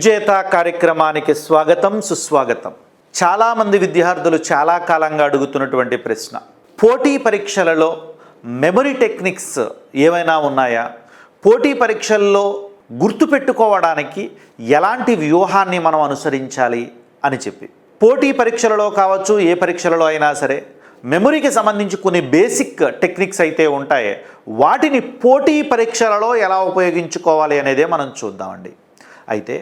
విజేత కార్యక్రమానికి స్వాగతం సుస్వాగతం. చాలామంది విద్యార్థులు చాలా కాలంగా అడుగుతున్నటువంటి ప్రశ్న. పోటీ పరీక్షలలో మెమరీ టెక్నిక్స్ ఏమైనా ఉన్నాయా? పోటీ పరీక్షల్లో గుర్తుపెట్టుకోవడానికి ఎలాంటి వ్యూహాన్ని మనం అనుసరించాలి అని చెప్పి. పోటీ పరీక్షలలో కావచ్చు ఏ పరీక్షలలో అయినా సరే మెమరీకి సంబంధించి కొన్ని బేసిక్ టెక్నిక్స్ అయితే ఉంటాయి. వాటిని పోటీ పరీక్షలలో ఎలా ఉపయోగించుకోవాలి అనేదే మనం చూద్దామండి. అయితే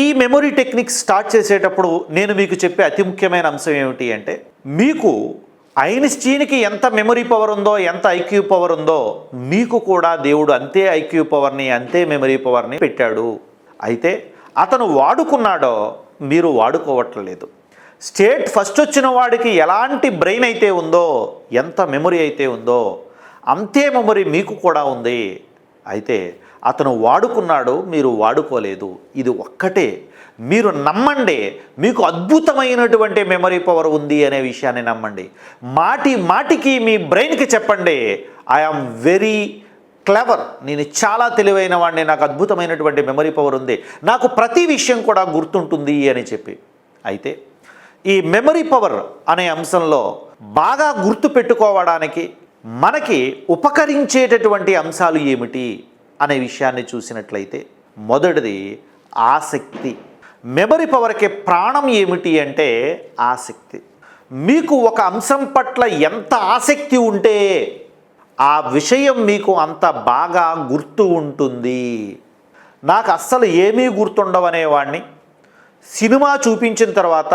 ఈ మెమొరీ టెక్నిక్స్ స్టార్ట్ చేసేటప్పుడు నేను మీకు చెప్పే అతి ముఖ్యమైన అంశం ఏమిటి అంటే మీకు ఐన్స్టీన్కి ఎంత మెమరీ పవర్ ఉందో ఎంత ఐక్యూ పవర్ ఉందో మీకు కూడా దేవుడు అంతే ఐక్యూ పవర్ని అంతే మెమరీ పవర్ని పెట్టాడు. అయితే అతను వాడుకున్నాడో మీరు వాడుకోవట్లేదు. స్టేట్ ఫస్ట్ వచ్చిన వాడికి ఎలాంటి బ్రెయిన్ అయితే ఉందో ఎంత మెమరీ అయితే ఉందో అంతే మెమరీ మీకు కూడా ఉంది. అయితే అతను వాడుకున్నాడు మీరు వాడుకోలేదు. ఇది ఒక్కటే. మీరు నమ్మండి. మీకు అద్భుతమైనటువంటి మెమరీ పవర్ ఉంది అనే విషయాన్ని నమ్మండి. మాటి మాటికి మీ బ్రెయిన్కి చెప్పండి. ఐఆమ్ వెరీ క్లెవర్ నేను చాలా తెలివైన వాడిని. నాకు అద్భుతమైనటువంటి మెమరీ పవర్ ఉంది. నాకు ప్రతి విషయం కూడా గుర్తుంటుంది అని చెప్పి. అయితే ఈ మెమరీ పవర్ అనే అంశంలో బాగా గుర్తు పెట్టుకోవడానికి మనకి ఉపకరించేటటువంటి అంశాలు ఏమిటి? అనే విషయాన్ని చూసినట్లయితే మొదటిది ఆసక్తి. మెమరీ పవర్కి ప్రాణం ఏమిటి అంటే ఆసక్తి. మీకు ఒక అంశం పట్ల ఎంత ఆసక్తి ఉంటే ఆ విషయం మీకు అంత బాగా గుర్తు ఉంటుంది. నాకు అస్సలు ఏమీ గుర్తుండవనేవాడిని సినిమా చూపించిన తర్వాత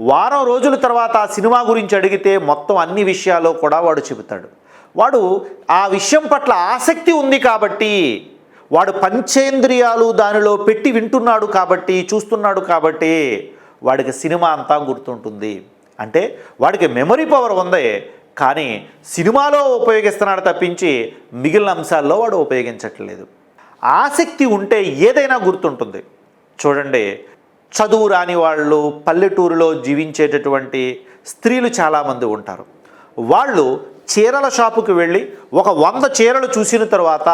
వారం రోజుల తర్వాత ఆ సినిమా గురించి అడిగితే మొత్తం అన్ని విషయాలు కూడా వాడు చెబుతాడు. వాడు ఆ విషయం పట్ల ఆసక్తి ఉంది కాబట్టి వాడు పంచేంద్రియాలు దానిలో పెట్టి వింటున్నాడు కాబట్టి చూస్తున్నాడు కాబట్టి వాడికి సినిమా అంతా గుర్తుంటుంది. అంటే వాడికి మెమరీ పవర్ ఉంది కానీ సినిమాలో ఉపయోగిస్తున్నాడు తప్పించి మిగిలిన అంశాల్లో వాడు ఉపయోగించట్లేదు. ఆసక్తి ఉంటే ఏదైనా గుర్తుంటుంది. చూడండి చదువు రాని వాళ్ళు పల్లెటూరులో జీవించేటటువంటి స్త్రీలు చాలామంది ఉంటారు. వాళ్ళు చీరల షాపుకి వెళ్ళి ఒక వంద చీరలు చూసిన తర్వాత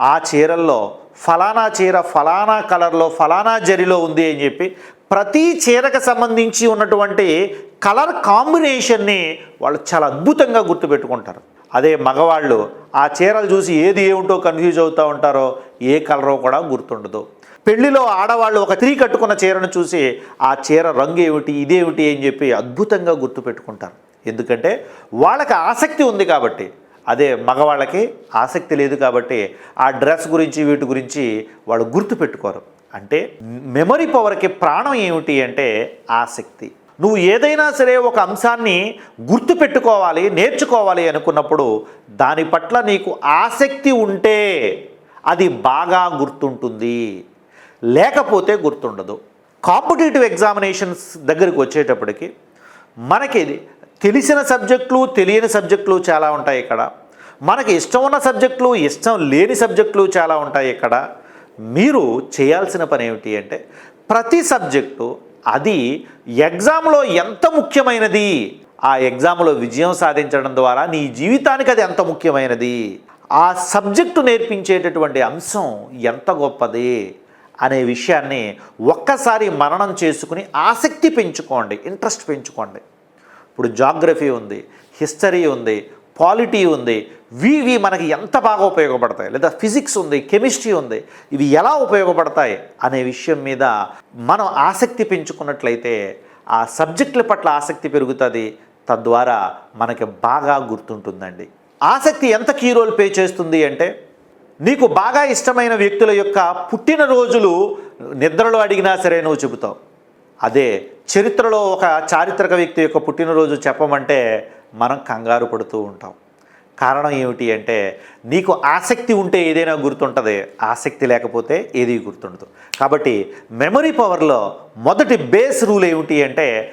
ఆ చీరల్లో ఫలానా చీర ఫలానా కలర్లో ఫలానా జరిలో ఉంది అని చెప్పి ప్రతి చీరకు సంబంధించి ఉన్నటువంటి కలర్ కాంబినేషన్ని వాళ్ళు చాలా అద్భుతంగా గుర్తుపెట్టుకుంటారు. అదే మగవాళ్ళు ఆ చీరలు చూసి ఏది ఏమిటో కన్ఫ్యూజ్ అవుతూ ఉంటారో ఏ కలరో కూడా గుర్తుండదు. పెళ్ళిలో ఆడవాళ్ళు ఒక తిరిగి కట్టుకున్న చీరను చూసి ఆ చీర రంగు ఏమిటి ఇదేమిటి అని చెప్పి అద్భుతంగా గుర్తుపెట్టుకుంటారు. ఎందుకంటే వాళ్ళకి ఆసక్తి ఉంది కాబట్టి. అదే మగవాళ్ళకి ఆసక్తి లేదు కాబట్టి ఆ డ్రెస్ గురించి వీటి గురించి వాళ్ళు గుర్తుపెట్టుకోరు అంటే మెమరీ పవర్కి ప్రాణం ఏమిటి అంటే ఆసక్తి. నువ్వు ఏదైనా సరే ఒక అంశాన్ని గుర్తుపెట్టుకోవాలి నేర్చుకోవాలి అనుకున్నప్పుడు దాని పట్ల నీకు ఆసక్తి ఉంటే అది బాగా గుర్తుంటుంది. లేకపోతే గుర్తుండదు. కాంపిటేటివ్ ఎగ్జామినేషన్స్ దగ్గరికి వచ్చేటప్పటికి మనకి తెలిసిన సబ్జెక్టులు తెలియని సబ్జెక్టులు చాలా ఉంటాయి ఇక్కడ. మనకి ఇష్టం ఉన్న సబ్జెక్టులు ఇష్టం లేని సబ్జెక్టులు చాలా ఉంటాయి ఇక్కడ. మీరు చేయాల్సిన పని ఏమిటి అంటే ప్రతి సబ్జెక్టు అది ఎగ్జామ్లో ఎంత ముఖ్యమైనది? ఆ ఎగ్జామ్లో విజయం సాధించడం ద్వారా నీ జీవితానికి అది ఎంత ముఖ్యమైనది? ఆ సబ్జెక్టు నేర్పించేటటువంటి అంశం ఎంత గొప్పది? అనే విషయాన్ని ఒక్కసారి మననం చేసుకుని ఆసక్తి పెంచుకోండి ఇంట్రెస్ట్ పెంచుకోండి. ఇప్పుడు జాగ్రఫీ ఉంది హిస్టరీ ఉంది పాలిటీ ఉంది ఇవి మనకి ఎంత బాగా ఉపయోగపడతాయి లేదా ఫిజిక్స్ ఉంది కెమిస్ట్రీ ఉంది ఇవి ఎలా ఉపయోగపడతాయి అనే విషయం మీద మనం ఆసక్తి పెంచుకున్నట్లయితే ఆ సబ్జెక్టుల పట్ల ఆసక్తి పెరుగుతుంది తద్వారా మనకి బాగా గుర్తుంటుందండి. ఆసక్తి ఎంత కీ రోల్ పే చేస్తుంది అంటే నీకు బాగా ఇష్టమైన వ్యక్తుల యొక్క పుట్టినరోజులు నిద్రలో అడిగినా సరే నువ్వు చెబుతావు. అదే చరిత్రలో ఒక చారిత్రక వ్యక్తి యొక్క పుట్టినరోజు చెప్పమంటే మనం కంగారు పడుతూ ఉంటాం. కారణం ఏమిటి అంటే నీకు ఆసక్తి ఉంటే ఏదైనా గుర్తుంటుంది ఆసక్తి లేకపోతే ఏది గుర్తుండదు. కాబట్టి మెమరీ పవర్లో మొదటి బేస్ రూల్ ఏమిటి అంటే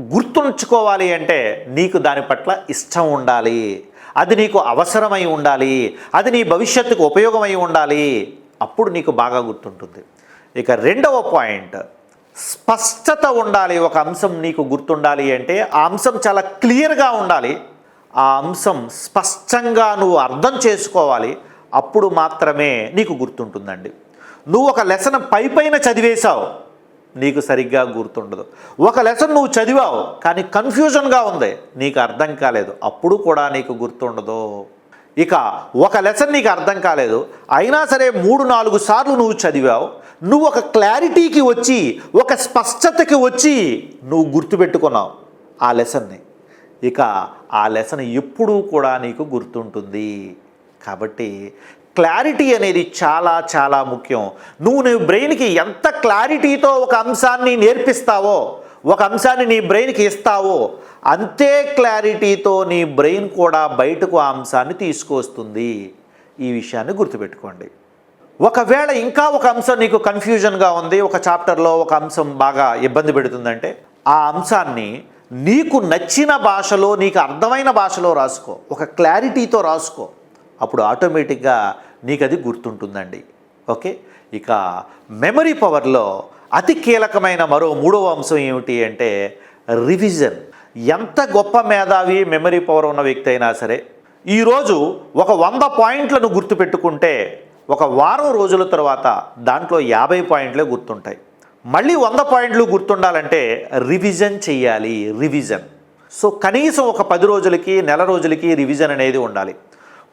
గుర్తుంచుకోవాలి అంటే నీకు దాని పట్ల ఇష్టం ఉండాలి. అది నీకు అవసరమై ఉండాలి. అది నీ భవిష్యత్తుకు ఉపయోగమై ఉండాలి. అప్పుడు నీకు బాగా గుర్తుంటుంది. ఇక రెండవ పాయింట్ స్పష్టత ఉండాలి ఒక అంశం నీకు గుర్తుండాలి అంటే ఆ అంశం చాలా క్లియర్గా ఉండాలి. ఆ అంశం స్పష్టంగా నువ్వు అర్థం చేసుకోవాలి. అప్పుడు మాత్రమే నీకు గుర్తుంటుందండి. నువ్వు ఒక లెసన్ పై పైన చదివేశావు నీకు సరిగ్గా గుర్తుండదు. ఒక లెసన్ నువ్వు చదివావు కానీ కన్ఫ్యూజన్గా ఉంది నీకు అర్థం కాలేదు అప్పుడు కూడా నీకు గుర్తుండదు. ఇక ఒక లెసన్ నీకు అర్థం కాలేదు. అయినా సరే మూడు నాలుగు సార్లు నువ్వు చదివావు. నువ్వు ఒక క్లారిటీకి వచ్చి ఒక స్పష్టతకి వచ్చి నువ్వు గుర్తుపెట్టుకున్నావు ఆ లెసన్ని. ఇక ఆ లెసన్ ఎప్పుడూ కూడా నీకు గుర్తుంటుంది. కాబట్టి క్లారిటీ అనేది చాలా చాలా ముఖ్యం. నువ్వు నీ బ్రెయిన్కి ఎంత క్లారిటీతో ఒక అంశాన్ని నేర్పిస్తావో ఒక అంశాన్ని నీ బ్రెయిన్కి ఇస్తావో అంతే క్లారిటీతో నీ బ్రెయిన్ కూడా బయటకు ఆ అంశాన్ని తీసుకొస్తుంది. ఈ విషయాన్ని గుర్తుపెట్టుకోండి. ఒకవేళ ఇంకా ఒక అంశం నీకు కన్ఫ్యూజన్గా ఉంది ఒక చాప్టర్లో ఒక అంశం బాగా ఇబ్బంది పెడుతుందంటే ఆ అంశాన్ని నీకు నచ్చిన భాషలో నీకు అర్థమైన భాషలో రాసుకో. ఒక క్లారిటీతో రాసుకో. అప్పుడు ఆటోమేటిక్గా నీకు అది గుర్తుంటుందండి. ఓకే? ఇక మెమరీ పవర్లో అతి కీలకమైన మరో మూడవ అంశం ఏమిటి అంటే రివిజన్. ఎంత గొప్ప మేధావి మెమరీ పవర్ ఉన్న వ్యక్తి అయినా సరే ఈరోజు ఒక వంద పాయింట్లను గుర్తుపెట్టుకుంటే ఒక వారం రోజుల తర్వాత దాంట్లో యాభై పాయింట్లే గుర్తుంటాయి. మళ్ళీ వంద పాయింట్లు గుర్తుండాలంటే రివిజన్ చేయాలి రివిజన్ సో కనీసం ఒక పది రోజులకి నెల రోజులకి రివిజన్ అనేది ఉండాలి.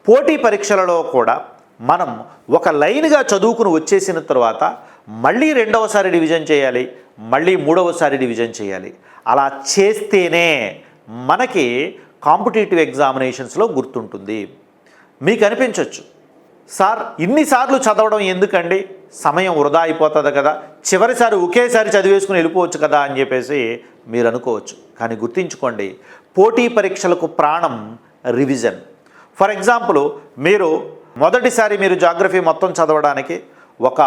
పోటీ పరీక్షలలో కూడా మనం ఒక లైన్గా చదువుకుని వచ్చేసిన తర్వాత మళ్ళీ రెండవసారి డివిజన్ చేయాలి మళ్ళీ మూడవసారి డివిజన్ చేయాలి. అలా చేస్తేనే మనకి కాంపిటేటివ్ ఎగ్జామినేషన్స్లో గుర్తుంటుంది. మీకు అనిపించవచ్చు సార్ ఇన్నిసార్లు చదవడం ఎందుకండి? సమయం వృధా అయిపోతుంది కదా. చివరిసారి ఒకేసారి చదివేసుకుని వెళ్ళిపోవచ్చు కదా అని చెప్పేసి మీరు అనుకోవచ్చు. కానీ గుర్తుంచుకోండి పోటీ పరీక్షలకు ప్రాణం రివిజన్. ఫర్ ఎగ్జాంపుల్ మీరు మొదటిసారి మీరు జాగ్రఫీ మొత్తం చదవడానికి ఒక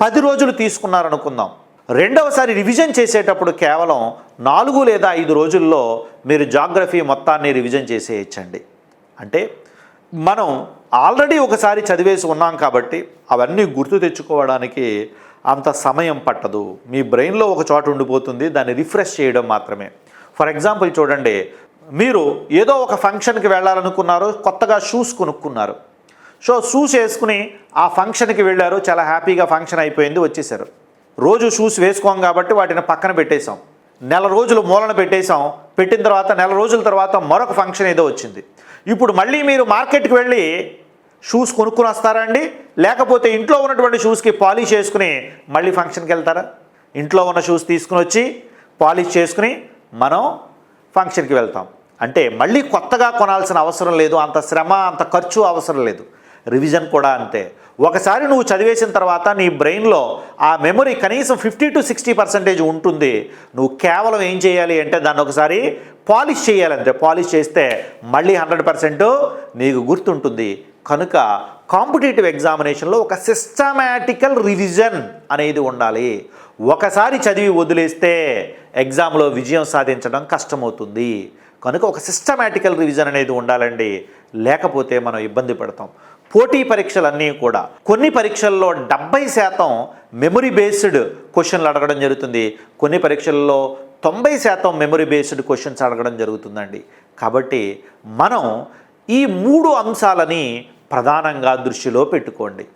పది రోజులు తీసుకున్నారనుకుందాం. రెండవసారి రివిజన్ చేసేటప్పుడు కేవలం నాలుగు లేదా ఐదు రోజుల్లో మీరు జాగ్రఫీ మొత్తాన్ని రివిజన్ చేసేయచ్చండి. అంటే మనం ఆల్రెడీ ఒకసారి చదివేసి ఉన్నాం కాబట్టి అవన్నీ గుర్తు తెచ్చుకోవడానికి అంత సమయం పట్టదు. మీ బ్రెయిన్లో ఒక చోట ఉండిపోతుంది దాన్ని రిఫ్రెష్ చేయడం మాత్రమే. ఫర్ ఎగ్జాంపుల్ చూడండి మీరు ఏదో ఒక ఫంక్షన్కి వెళ్ళాలనుకున్నారు కొత్తగా షూస్ కొనుక్కున్నారు. సో షూస్ వేసుకుని ఆ ఫంక్షన్కి వెళ్ళారు. చాలా హ్యాపీగా ఫంక్షన్ అయిపోయింది. వచ్చేసారు. రోజు షూస్ వేసుకోం కాబట్టి వాటిని పక్కన పెట్టేశాం. నెల రోజులు మూలన పెట్టేశాం. పెట్టిన తర్వాత నెల రోజుల తర్వాత మరొక ఫంక్షన్ ఏదో వచ్చింది. ఇప్పుడు మళ్ళీ మీరు మార్కెట్కి వెళ్ళి షూస్ కొనుక్కుని వస్తారా అండి? లేకపోతే ఇంట్లో ఉన్నటువంటి షూస్కి పాలిష్ చేసుకుని మళ్ళీ ఫంక్షన్కి వెళ్తారా? ఇంట్లో ఉన్న షూస్ తీసుకుని వచ్చి పాలిష్ చేసుకుని మనం ఫంక్షన్కి వెళ్తాం. అంటే మళ్ళీ కొత్తగా కొనాల్సిన అవసరం లేదు. అంత శ్రమ అంత ఖర్చు అవసరం లేదు. రివిజన్ కూడా అంతే. ఒకసారి నువ్వు చదివేసిన తర్వాత నీ బ్రెయిన్లో ఆ మెమరీ కనీసం ఫిఫ్టీ టు సిక్స్టీ పర్సెంటేజ్ ఉంటుంది. నువ్వు కేవలం ఏం చేయాలి అంటే దాన్ని ఒకసారి పాలిష్ చేయాలంటే పాలిష్ చేస్తే మళ్ళీ హండ్రెడ్ పర్సెంట్ నీకు గుర్తుంటుంది. కనుక కాంపిటేటివ్ ఎగ్జామినేషన్లో ఒక సిస్టమాటికల్ రివిజన్ అనేది ఉండాలి. ఒకసారి చదివి వదిలేస్తే ఎగ్జామ్లో విజయం సాధించడం కష్టమవుతుంది. కనుక ఒక సిస్టమాటికల్ రివిజన్ అనేది ఉండాలండి. లేకపోతే మనం ఇబ్బంది పడతాం. పోటీ పరీక్షలన్నీ కూడా. కొన్ని పరీక్షల్లో డెబ్బై శాతం మెమరీ బేస్డ్ క్వశ్చన్లు అడగడం జరుగుతుంది. కొన్ని పరీక్షల్లో తొంభై శాతం మెమరీ బేస్డ్ క్వశ్చన్స్ అడగడం జరుగుతుందండి. కాబట్టి మనం ఈ మూడు అంశాలని ప్రధానంగా దృష్టిలో పెట్టుకోండి.